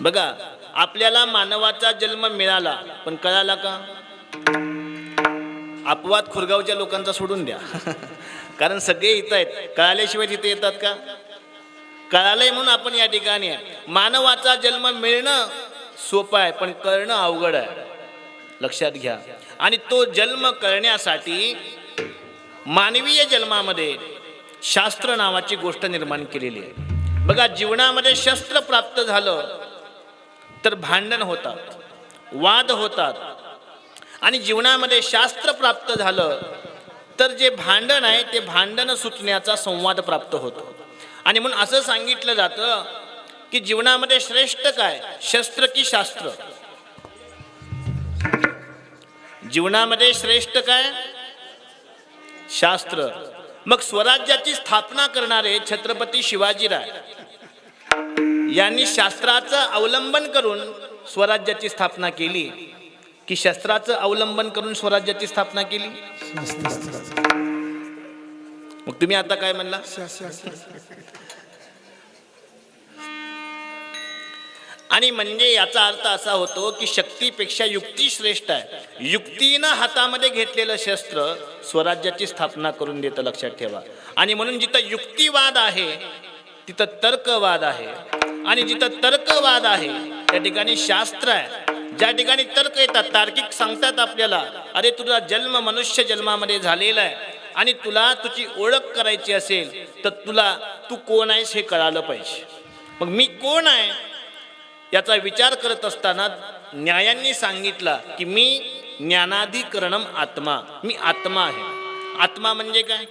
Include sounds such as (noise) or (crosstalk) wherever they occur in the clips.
बघा आपल्याला मानवाचा जन्म मिळाला पण कळाला का? अपवाद खुरगावच्या लोकांचा सोडून द्या. (laughs) कारण सगळे इथं आहेत. कळाल्याशिवाय तिथे येतात का? कळालंय म्हणून आपण या ठिकाणी मानवाचा जन्म मिळणं सोपं आहे पण कळणं अवघड आहे. लक्षात घ्या. आणि तो जन्म करण्यासाठी मानवीय जन्मामध्ये शास्त्र नावाची गोष्ट निर्माण केलेली आहे. बघा जीवनामध्ये शस्त्र प्राप्त झालं तर भांडण होतात वाद होतात. आणि जीवनामध्ये शास्त्र प्राप्त झालं तर जे भांडण आहे ते भांडण सुटण्याचा संवाद प्राप्त होतो. आणि म्हणून असं सांगितलं जातं की जीवनामध्ये श्रेष्ठ काय? शस्त्र की शास्त्र? जीवनामध्ये श्रेष्ठ काय? शास्त्र. मग स्वराज्याची स्थापना करणारे छत्रपती शिवाजीराय. यांनी शास्त्राचं अवलंबन करून स्वराज्याची स्थापना केली. की शस्त्राचं अवलंबन करून स्वराज्याची स्थापना केली? मग तुम्ही आता काय म्हणला? आणि म्हणजे याचा अर्थ असा होतो की शक्तीपेक्षा युक्ती श्रेष्ठ आहे. युक्तीनं हातामध्ये घेतलेलं शस्त्र स्वराज्याची स्थापना करून देतं लक्षात ठेवा. आणि म्हणून जिथं युक्तिवाद आहे तिथं तर्कवाद आहे. आणि जिथं तर्कवाद आहे त्या ठिकाणी शास्त्र आहे. ज्या ठिकाणी तर्क येतात तार्किक सांगतात आपल्याला अरे तुझा जन्म मनुष्य जन्मामध्ये झालेला आहे आणि तुला तुझी ओळख करायची असेल तर तुला तू कोण आहेस हे कळालं पाहिजे. मग मी कोण आहे याचा विचार करत असताना न्यायांनी सांगितला की मी ज्ञानाधिकरणम आत्मा मी आत्मा आहे. आत्मा म्हणजे काय?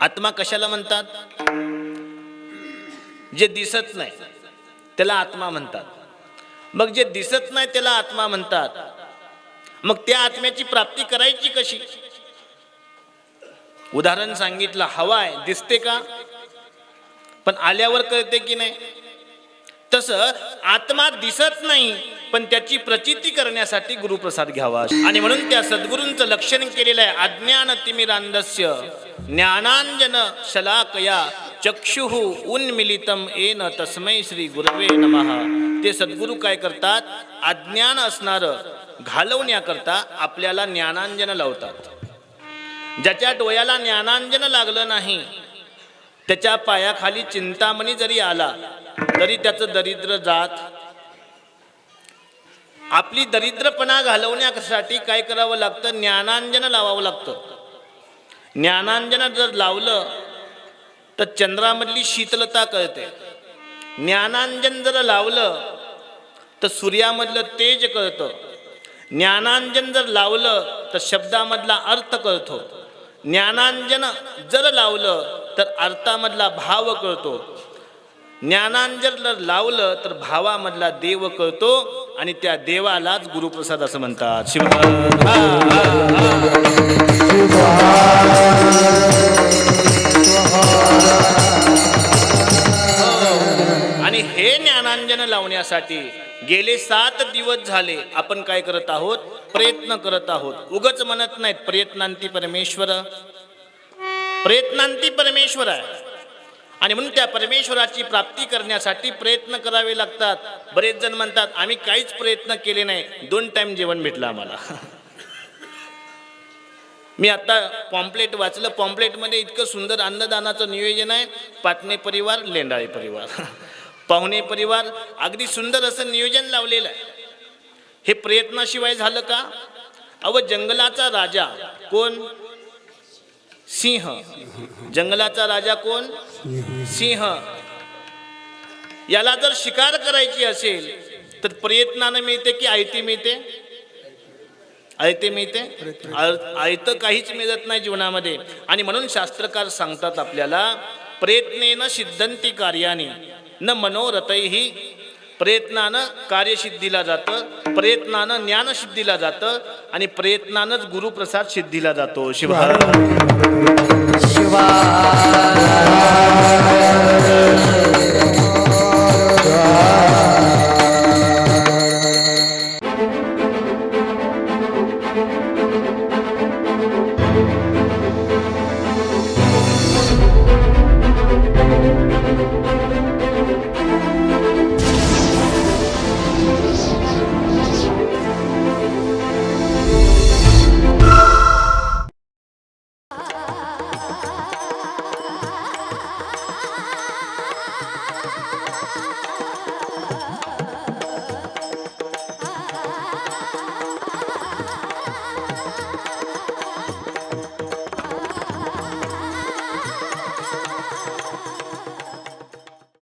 आत्मा कशाला म्हणतात? जे दिसत नाही त्याला आत्मा म्हणतात. मग जे दिसत नाही त्याला आत्मा म्हणतात. मग त्या आत्म्याची प्राप्ती करायची कशी? उदाहरण सांगितलं हवा आहे दिसते का? पण आल्यावर कळते की नाही? तसं आत्मा दिसत नाही पण त्याची प्रचिती करण्यासाठी गुरुप्रसाद घ्यावा. आणि म्हणून त्या सद्गुरूंचं लक्षण केलेलं आहे अज्ञान तिमिरांदस्य ज्ञानांजन शलाकया चक्षुः उन्मिलितम एन तस्मै श्री गुरवे नमः। ते सद्गुरू काय करतात? अज्ञान असणारं घालवण्याकरता आपल्याला ज्ञानांजन लावतात. ज्याच्या डोळ्याला ज्ञानांजन लागलं नाही त्याच्या पायाखाली चिंतामणी जरी आला तरी त्याचं दरिद्र जात आपली दरिद्रपणा घालवण्यासाठी काय करावं लागतं? ज्ञानांजन लावावं लागतं. ज्ञानांजन जर लावलं तर चंद्रामधली शीतलता कळते. ज्ञानांजन जर लावलं तर सूर्यामधलं तेज कळतं. ज्ञानांजन जर लावलं तर शब्दामधला अर्थ कळतो. ज्ञानांजन जर लावलं तर अर्थामधला भाव कळतो. ज्ञानांजन जर लावलं तर भावामधला देव कळतो आणि त्या देवालाच गुरुप्रसाद असं म्हणतात. शिव ज्ञानांजन लावण्यासाठी गेले सात दिवस झाले. आपण काय करत आहोत? प्रयत्न करत आहोत. उगच म्हणत नाहीत प्रयत्नांती परमेश्वर. प्रयत्नांती परमेश्वर आहे. आणि म्हणून त्या परमेश्वराची प्राप्ती करण्यासाठी प्रयत्न करावे लागतात. बरेच जण म्हणतात आम्ही काहीच प्रयत्न केले नाही. दोन टाइम जेवण भेटलं आम्हाला. (laughs) मी आता पॉम्पलेट वाचलं. पॉम्पलेटमध्ये इतकं सुंदर अन्नदानाचं नियोजन आहे. पाटणे परिवार लेंडाळे परिवार. (laughs) पाहुणे परिवार अगदी सुंदर असं नियोजन लावलेलं आहे. हे प्रयत्नाशिवाय झालं का? अव जंगलाचा राजा कोण? सिंह. जंगलाचा राजा कोण? सिंह. याला जर शिकार करायची असेल तर प्रयत्नानं मिळते की आयती मिळते? आयते मिळते? आयत काहीच मिळत नाही जीवनामध्ये. आणि म्हणून शास्त्रकार सांगतात आपल्याला प्रयत्नेनं सिद्धंती कार्याने न मनोरथही प्रयत्नानं कार्यसिद्धीला जातं प्रयत्नानं ज्ञानसिद्धीला जातं आणि प्रयत्नानंच गुरुप्रसाद सिद्धीला जातो. शिवा. शिवा.